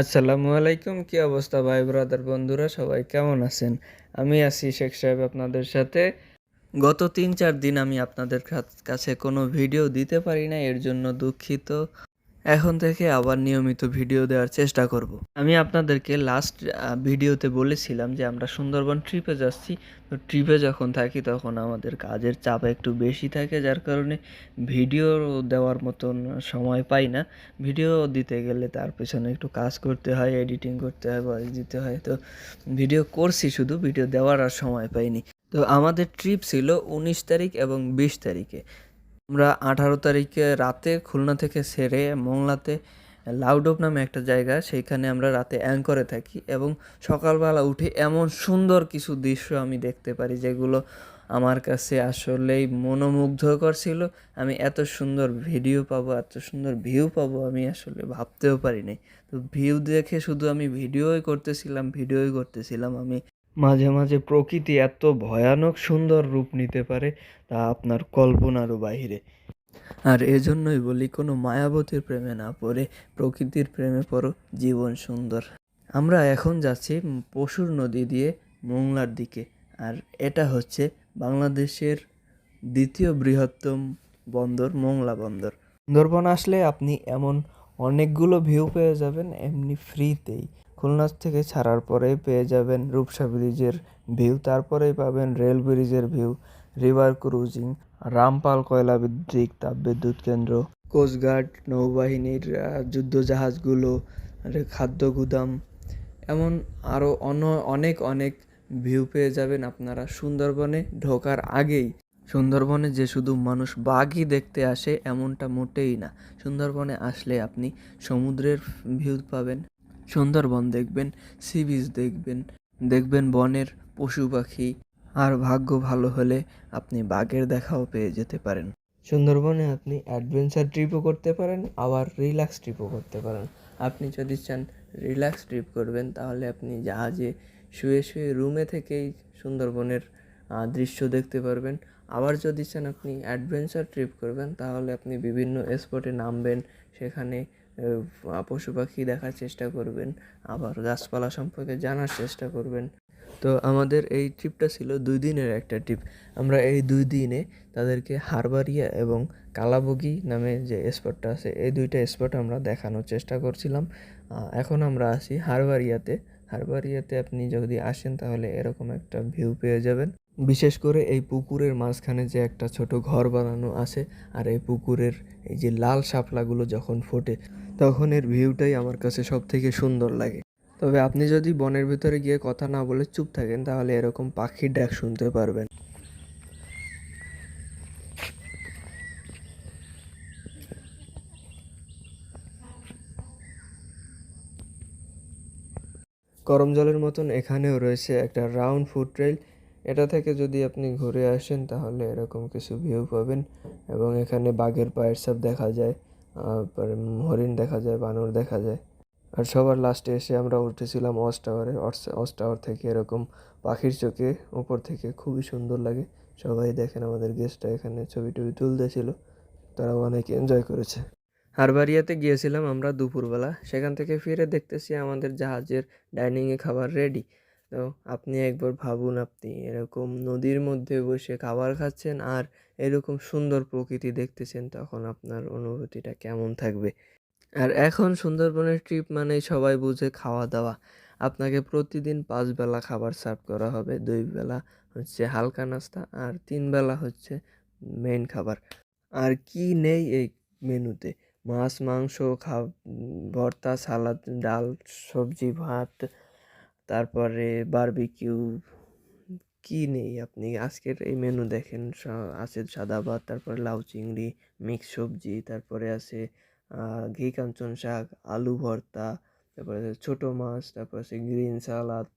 আসসালামু আলাইকুম, কি অবস্থা ভাই ব্রাদার বন্ধুরা, সবাই কেমন আছেন? আমি আছি শেখ সাহেব আপনাদের সাথে। গত তিন চার দিন আমি আপনাদের কাছে কোনো ভিডিও দিতে পারি না, এর জন্য দুঃখিত। এখন থেকে আবার নিয়মিত ভিডিও দেওয়ার চেষ্টা করব। আমি আপনাদেরকে লাস্ট ভিডিওতে বলেছিলাম যে আমরা সুন্দরবন ট্রিপে যাচ্ছি। তো ট্রিপে যখন থাকি তখন আমাদের কাজের চাপ একটু বেশি থাকে, যার কারণে ভিডিও দেওয়ার মতন সময় পাই না। ভিডিও দিতে গেলে তার পেছনে একটু কাজ করতে হয় এডিটিং করতে হয় ভয়েস দিতে হয়। তো ভিডিও করছি শুধু, ভিডিও দেওয়ার আর সময় পাইনি। তো আমাদের ট্রিপ ছিল উনিশ তারিখ এবং বিশ তারিখে। আমরা আঠারো তারিখে রাতে খুলনা থেকে সেরে মোংলাতে লাউডোপ নামে একটা জায়গা, সেইখানে আমরা রাতে অ্যাঙ্করে থাকি এবং সকালবেলা উঠে এমন সুন্দর কিছু দৃশ্য আমি দেখতে পারি যেগুলো আমার কাছে আসলেই মনোমুগ্ধকর ছিল। আমি এত সুন্দর ভিডিও পাবো, এত সুন্দর ভিউ পাবো আমি আসলে ভাবতেও পারিনি। তো ভিউ দেখে শুধু আমি ভিডিওই করতেছিলাম ভিডিওই করতেছিলাম আমি। মাঝে মাঝে প্রকৃতি এত ভয়ানক সুন্দর রূপ নিতে পারে তা আপনার কল্পনারও বাইরে আর এজন্যই বলি কোনো মায়াবতীর প্রেমে না পড়ে, প্রকৃতির প্রেমে পড়ো, জীবন সুন্দর। আমরা এখন যাচ্ছি পশুর নদী দিয়ে মোংলার দিকে, আর এটা হচ্ছে বাংলাদেশের দ্বিতীয় বৃহত্তম বন্দর, মোংলা বন্দর। সুন্দরবন আসলে আপনি এমন অনেকগুলো ভিউ পেয়ে যাবেন, এমনি ফ্রিতেই খুলনা থেকে ছাড়ার পরেই পেয়ে যাবেন রূপসা ব্রিজের ভিউ তারপরেই পাবেন রেল ব্রিজের ভিউ রিভার ক্রুজিং রামপাল কয়লা বিদ্যুৎ তাপবিদ্যুৎ কেন্দ্র কোস্টগার্ড নৌবাহিনীর আহ, যুদ্ধজাহাজগুলো আর খাদ্য গুদাম এমন আরও অন্য অনেক অনেক ভিউ পেয়ে যাবেন আপনারা সুন্দরবনে ঢোকার আগেই। সুন্দরবনে যে শুধু মানুষ বাঘই দেখতে আসে এমনটা মোটেই না। সুন্দরবনে আসলে আপনি সমুদ্রের ভিউ পাবেন। সুন্দরবন দেখবেন সি বিচ দেখবেন দেখবেন বনের পশু পাখি, আর ভাগ্য ভালো হলে আপনি বাঘের দেখাও পেয়ে যেতে পারেন। সুন্দরবনে আপনি অ্যাডভেঞ্চার ট্রিপও করতে পারেন, আবার রিল্যাক্স ট্রিপও করতে পারেন। আপনি যদি চান রিল্যাক্স ট্রিপ করবেন, তাহলে আপনি জাহাজে শুয়ে শুয়ে রুমে থেকেই সুন্দরবনের দৃশ্য দেখতে পারবেন। আবার যদি চান আপনি অ্যাডভেঞ্চার ট্রিপ করবেন, তাহলে আপনি বিভিন্ন স্পটে নামবেন, সেখানে পশু পাখি দেখার চেষ্টা করবেন, আবার গাছপালা সম্পর্কে জানার চেষ্টা করবেন। তো আমাদের এই ট্রিপটা ছিল দুই দিনের একটা ট্রিপ। আমরা এই দুই দিনে তাদেরকে হারবারিয়া এবং কালাবগি নামে যে স্পটটা আছে, এই দুইটা স্পট আমরা দেখানোর চেষ্টা করছিলাম। এখন আমরা আছি হারবারিয়াতে। হারবারিয়াতে আপনি যদি আসেন তাহলে এরকম একটা ভিউ পেয়ে যাবেন। বিশেষ করে এই পুকুরের মাঝখানে যে একটা ছোট ঘর বানানো আছে আর এই পুকুরের এই যে লাল শাপলাগুলো যখন ফোটে, তখন এর ভিউটাই আমার কাছে সব থেকে সুন্দর লাগে। তবে আপনি যদি বনের ভিতরে গিয়ে কথা না বলে চুপ থাকেন, তাহলে এরকম পাখির ডাক শুনতে পারবেন। গরম জলের মতন এখানেও রয়েছে একটা রাউন্ড ফুড ট্রেল এটা থেকে যদি আপনি ঘুরে আসেন, তাহলে এরকম কিছু ভিউ পাবেন। এবং এখানে বাঘের পায়ের সাপ দেখা যায় হরিণ দেখা যায়, বানর দেখা যায়। আর সবার লাস্টে এসে আমরা উঠেছিলাম ওয়াচ টাওয়ারে ওয়াচ টাওয়ার থেকে এরকম পাখির চোখে, উপর থেকে খুবই সুন্দর লাগে। সবাই দেখেন আমাদের গেস্টটা এখানে ছবি টবি তুলতেছিল। তারা অনেক এনজয় করেছে। হারবারিয়াতে গিয়েছিলাম আমরা দুপুরবেলা। সেখান থেকে ফিরে দেখতেছি আমাদের জাহাজের ডাইনিংয়ে খাবার রেডি তো আপনি একবার ভাবুন আপনি এরকম নদীর মধ্যে বসে খাবার খাচ্ছেন আর এরকম সুন্দর প্রকৃতি দেখতেছেন, তখন আপনার অনুভূতিটা কেমন থাকবে? আর এখন সুন্দরবনের ট্রিপ মানে সবাই বুঝে খাওয়া দাওয়া আপনাকে প্রতিদিন পাঁচ বেলা খাবার সার্ভ করা হবে, দুই বেলা হচ্ছে হালকা নাস্তা আর তিন বেলা হচ্ছে মেন খাবার। আর কি নেই এই মেনুতে? মাছ, মাংস, খা ভর্তা, সালাদ, ডাল, সবজি, ভাত তারপরে বারবিকিউ কি নেই আপনি? আজকের এই মেনু দেখেন আছে সাদা ভাত, তারপরে লাউ চিংড়ি মিক্স সবজি, তারপরে আছে ঘি কাঞ্চন শাক, আলু ভর্তা, তারপরে ছোট মাছ, তারপরে আছে গ্রিন সালাদ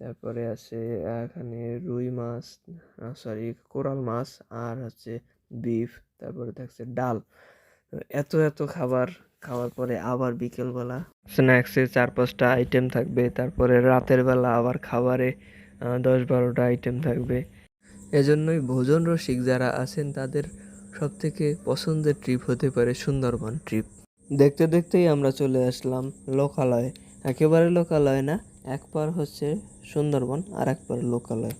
তারপরে আছে, এখানে রুই মাছ সরি কোরাল মাছ, আর হচ্ছে বিফ তারপরে থাকছে ডাল। এত এত খাবার খাওয়ার পরে আবার বিকেলবেলা স্ন্যাক্সে চার পাঁচটা আইটেম থাকবে, তারপরে রাতের বেলা আবার খাবারে দশ বারোটা আইটেম থাকবে। এজন্যই ভোজন রসিক যারা আছেন, তাদের সব থেকে পছন্দের ট্রিপ হতে পারে সুন্দরবন ট্রিপ দেখতে দেখতেই আমরা চলে আসলাম লোকালয়ে। একেবারে লোকালয় না, এক পার হচ্ছে সুন্দরবন আর এক পার লোকালয়।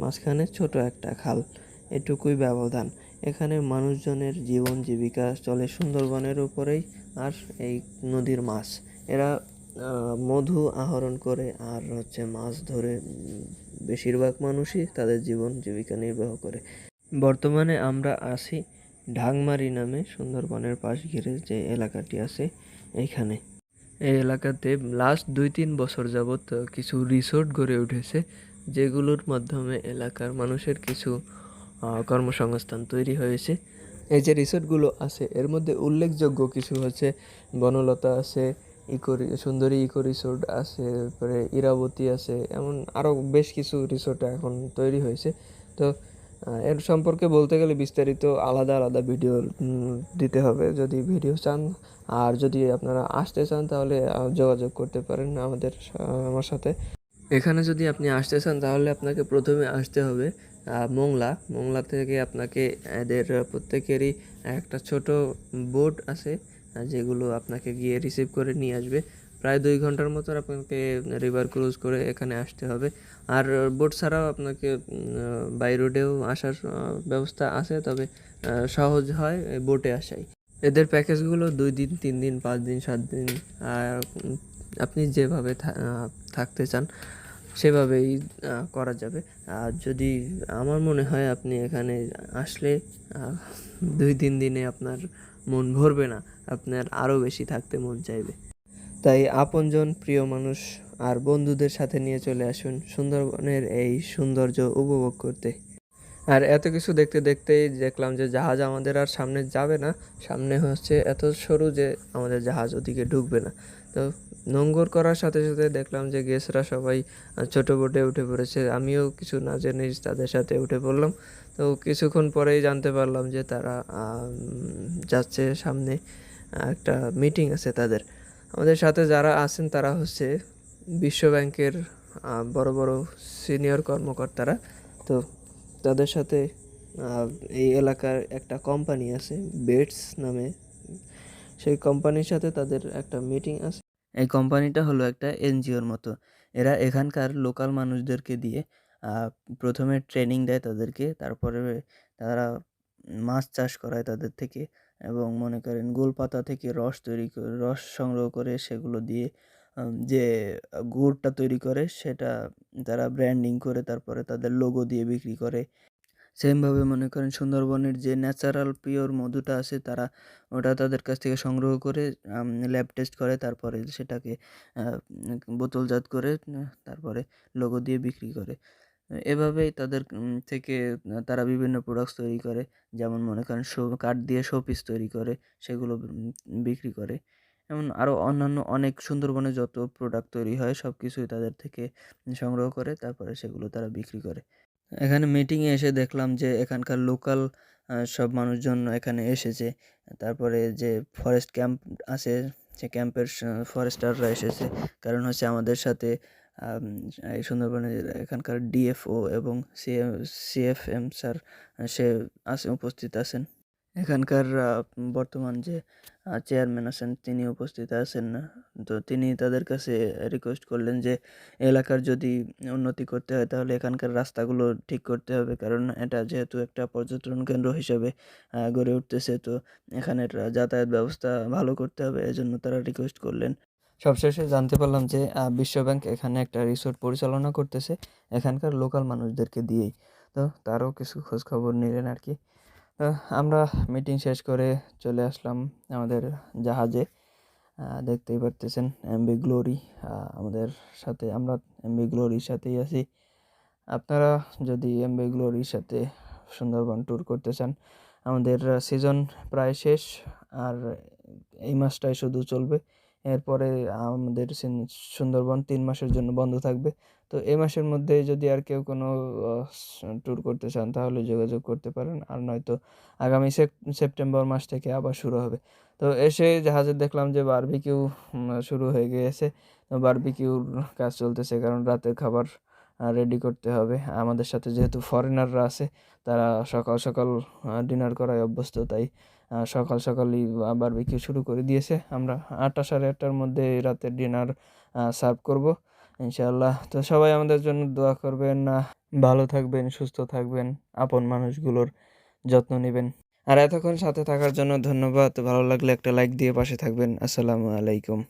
মাঝখানে ছোট একটা খাল, এটুকুই ব্যবধান। এখানে মানুষজনের জীবন, জীবিকা চলে সুন্দরবনের উপরেই আর এই নদীর মাছ। এরা মধু আহরণ করে আর হচ্ছে মাছ ধরে বেশিরভাগ মানুষই তাদের জীবন, জীবিকা নির্বাহ করে। বর্তমানে আমরা আছি ঢাংমারি নামে সুন্দরবনের পাশ ঘিরে যে এলাকাটি আছে এইখানে এই এলাকাতে লাস্ট দুই তিন বছর যাবৎ কিছু রিসোর্ট গড়ে উঠেছে, যেগুলোর মাধ্যমে এলাকার মানুষের কিছু কর্মসংস্থান তৈরি হয়েছে। এই যে রিসোর্টগুলো আছে, এর মধ্যে উল্লেখযোগ্য কিছু হচ্ছে বনলতা আছে, ইকো সুন্দরী ইকো রিসোর্ট আছে, তারপরে ইরাবতী আছে, এমন আরও বেশ কিছু রিসোর্ট এখন তৈরি হয়েছে। তো এর সম্পর্কে বলতে গেলে বিস্তারিত আলাদা আলাদা ভিডিও দিতে হবে। যদি ভিডিও চান আর যদি আপনারা আসতে চান তাহলে যোগাযোগ করতে পারেন আমাদের আমার সাথে। এখানে যদি আপনি আসতে চান, তাহলে আপনাকে প্রথমে আসতে হবে মোংলা। মোংলা থেকে আপনাকে এদের প্রত্যেকেরই একটা ছোট বোট আছে যেগুলো আপনাকে গিয়ে রিসিভ করে নিয়ে আসবে। প্রায় দুই ঘণ্টার মতো আপনাকে রিভার ক্রুজ করে এখানে আসতে হবে। আর বোট ছাড়াও আপনাকে বাই রোডেও আসার ব্যবস্থা আছে, তবে সহজ হয় বোটে আসাই। এদের প্যাকেজগুলো দুই দিন, তিন দিন, পাঁচ দিন, সাত দিন আর আপনি যেভাবে থাকতে চান সেভাবেই করা যাবে। আর যদি আমার মনে হয় আপনি এখানে আসলে দুই তিন দিনে আপনার মন ভরবে না, আপনার আরও বেশি থাকতে মন চাইবে। তাই আপনজন প্রিয় মানুষ আর বন্ধুদের সাথে নিয়ে চলে আসুন সুন্দরবনের এই সৌন্দর্য উপভোগ করতে। আর এত কিছু দেখতে দেখতেই দেখলাম যে জাহাজ আমাদের আর সামনে যাবে না। সামনে হচ্ছে এত সরু যে আমাদের জাহাজ ওদিকে ঢুকবে না। তো নোঙ্গর করার সাথে সাথে দেখলাম যে গেস্টরা সবাই ছোট বোটে উঠে পড়েছে। আমিও কিছু না জেনে তাদের সাথে উঠে পড়লাম। তো কিছুক্ষণ পরেই জানতে পারলাম যে তারা যাচ্ছে সামনে একটা মিটিং আছে তাদের। আমাদের সাথে যারা আছেন তারা হচ্ছে বিশ্ব ব্যাংকের আহ, বড় বড় সিনিয়র কর্মকর্তারা। তো তাদের সাথে এই এলাকার একটা কোম্পানি আছে বেটস নামে। সেই কোম্পানির সাথে তাদের একটা মিটিং আছে। এই কোম্পানিটা হলো একটা এনজিওর মতো। এরা এখানকার লোকাল মানুষদেরকে দিয়ে প্রথমে ট্রেনিং দেয় তাদেরকে, তারপরে তারা মাছ চাষ করায় তাদের থেকে এবং মনে করেন গোলপাতা থেকে রস তৈরি করে রস সংগ্রহ করে সেগুলো দিয়ে যে গুড়টা তৈরি করে সেটা তারা ব্র্যান্ডিং করে, তারপরে তাদের লোগো দিয়ে বিক্রি করে। সেমভাবে মনে করেন সুন্দরবনের যে ন্যাচারাল পিওর মধুটা আছে তারা ওটা তাদের কাছ থেকে সংগ্রহ করে ল্যাব টেস্ট করে, তারপরে সেটাকে বোতলজাত করে, তারপরে লোগো দিয়ে বিক্রি করে। এভাবেই তাদের থেকে তারা বিভিন্ন প্রোডাক্টস তৈরি করে, যেমন মনে করেন শো, কাঠ দিয়ে শো পিস তৈরি করে, সেগুলো বিক্রি করে। এমন আরও অন্যান্য অনেক সুন্দরবনে যত প্রোডাক্ট তৈরি হয় সব কিছুই তাদের থেকে সংগ্রহ করে, তারপরে সেগুলো তারা বিক্রি করে। এখানে মিটিংয়ে এসে দেখলাম যে এখানকার লোকাল সব মানুষজন এখানে এসেছে। তারপরে যে ফরেস্ট ক্যাম্প আছে, সে ক্যাম্পের ফরেস্টাররা এসেছে। কারণ হচ্ছে আমাদের সাথে এই সুন্দরবনের এখানকার ডিএফও এবং সিএম সিএফএম স্যার সে আছে উপস্থিত আছেন। এখানকার বর্তমান যে চেয়ারম্যান আছেন তিনি উপস্থিত আছেন না। তো তিনি তাদের কাছে রিকোয়েস্ট করলেন যে, এলাকার যদি উন্নতি করতে হয়, তাহলে এখানকার রাস্তাগুলো ঠিক করতে হবে। কারণ এটা যেহেতু একটা পর্যটন কেন্দ্র হিসাবে গড়ে উঠতেছে, তো এখানের যাতায়াত ব্যবস্থা ভালো করতে হবে। এজন্য তারা রিকোয়েস্ট করলেন। সবশেষে জানতে পারলাম যে বিশ্বব্যাংক এখানে একটা রিসোর্ট পরিচালনা করতেছে, এখানকার লোকাল মানুষদেরকে দিয়েই। তো তারও কিছু খোঁজখবর নিলেন আর কি। আমরা মিটিং শেষ করে চলে আসলাম আমাদের জাহাজে। দেখতেই পারতেছেন এমবি গ্লোরি আমাদের সাথে, আমরা এমবি গ্লোরির সাথেই আছি। আপনারা যদি এমবি গ্লোরির সাথে সুন্দরবন ট্যুর করতে চান, আমাদের সিজন প্রায় শেষ, আর এই মাসটাই শুধু চলবে। এরপরে আমাদের সুন্দরবন তিন মাসের জন্য বন্ধ থাকবে। তো এই মাসের মধ্যে যদি আর কেউ কোনো ট্যুর করতে চান, তাহলে যোগাযোগ করতে পারেন। আর নয়তো আগামী সেপ- সেপ্টেম্বর মাস থেকে আবার শুরু হবে। তো এসে জাহাজে দেখলাম যে বারবিকিউ শুরু হয়ে গিয়েছে। বারবিকিউর কাজ চলতেছে, কারণ রাতের খাবার রেডি করতে হবে। আমাদের সাথে যেহেতু ফরেনাররা আছে, তারা সকাল সকাল ডিনার করায় অভ্যস্ত, তাই সকাল সকালই বারবিকিউ শুরু করে দিয়েছে। আমরা আটটা সাড়ে আটটার মধ্যে রাতের ডিনার সার্ভ করব। ইনশাআল্লাহ। তো সবাই আমাদের জন্য দোয়া করবেন না ভালো থাকবেন, সুস্থ থাকবেন, আপন মানুষগুলোর যত্ন নেবেন। আর এতক্ষণ সাথে থাকার জন্য ধন্যবাদ। ভালো লাগলে একটা লাইক দিয়ে পাশে থাকবেন। আসসালামু আলাইকুম।